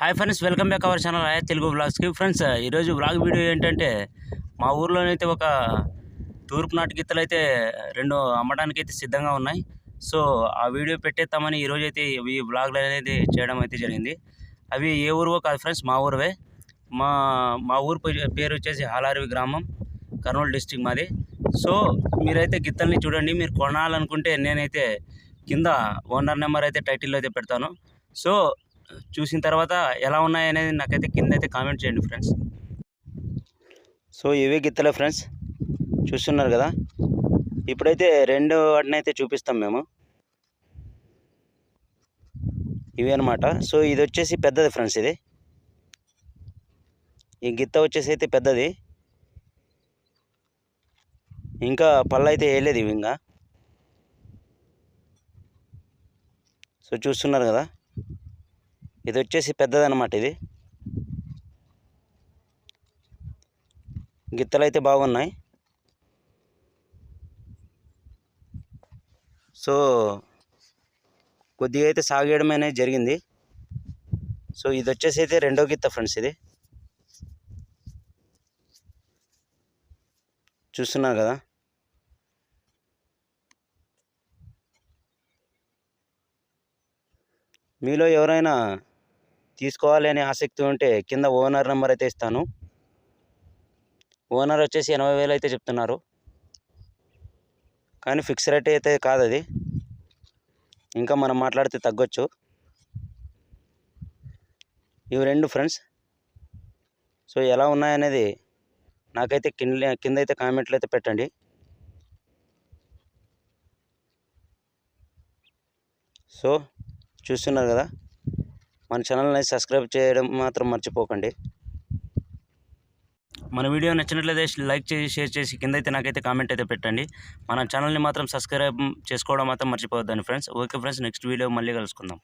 Hi friends welcome back our channel hi Telugu బ్లాగ్స్కి friends ఈరోజు blog video ఏంటంటే మా ఊర్లోనైతే ఒక తూర్పు నాటు గిత్తలు అయితే రెండు అమ్మడానికి అయితే సిద్ధంగా ఉన్నాయి. సో ఆ వీడియో పెట్టేస్తామని ఈరోజు అయితే ఈ బ్లాగ్లు అనేది చేయడం అయితే జరిగింది. అవి ఏ ఊరువో కాదు ఫ్రెండ్స్ మా ఊరువే. మా మా ఊరు పేరు వచ్చేసి హాలారివి గ్రామం కర్నూలు డిస్టిక్ మాది. సో మీరైతే గిత్తల్ని చూడండి మీరు కొనాలనుకుంటే నేనైతే కింద ఓనర్ నెంబర్ అయితే టైటిల్లో అయితే పెడతాను. సో చూసిన తర్వాత ఎలా ఉన్నాయనేది నాకైతే కింద అయితే కామెంట్ చేయండి ఫ్రెండ్స్ సో ఇవే గిత్తలే ఫ్రెండ్స్ చూస్తున్నారు కదా? ఇప్పుడైతే రెండు వాటిని అయితే చూపిస్తాం మేము. ఇవి అనమాట సో ఇది వచ్చేసి పెద్దది ఫ్రెండ్స్ ఇది. ఈ గిత్త వచ్చేసి అయితే పెద్దది. ఇంకా పళ్ళు అయితే వేయలేదు ఇవి ఇంకా. సో చూస్తున్నారు కదా? ఇది వచ్చేసి పెద్దదన్నమాట ఇది. గిత్తలు అయితే బాగున్నాయి. సో కొద్దిగా అయితే సాగేయడం అనేది జరిగింది. సో ఇది వచ్చేసి అయితే రెండో గిత్త ఫ్రెండ్స్ ఇది. చూస్తున్నారు కదా? మీలో ఎవరైనా తీసుకోవాలి అనే ఆసక్తి ఉంటే కింద ఓనర్ నెంబర్ అయితే ఇస్తాను. ఓనర్ వచ్చేసి ఎనభై వేలు అయితే చెప్తున్నారు. కానీ ఫిక్స్ రేట్ అయితే కాదు అది. ఇంకా మనం మాట్లాడితే తగ్గొచ్చు. ఇవి రెండు ఫ్రెండ్స్. సో ఎలా ఉన్నాయనేది నాకైతే కింద కింద అయితే కామెంట్లు అయితే పెట్టండి. సో చూస్తున్నారు కదా. మన ఛానల్ని సబ్స్క్రైబ్ చేయడం మాత్రం మర్చిపోకండి. మన వీడియో నచ్చినట్లయితే లైక్ చేసి షేర్ చేసి కింద అయితే నాకైతే కామెంట్ అయితే పెట్టండి. మన ఛానల్ని మాత్రం సబ్స్క్రైబ్ చేసుకోవడం మాత్రం మర్చిపోవద్దండి friends. Okay friends next video మళ్ళీ కలుసుకుందాం.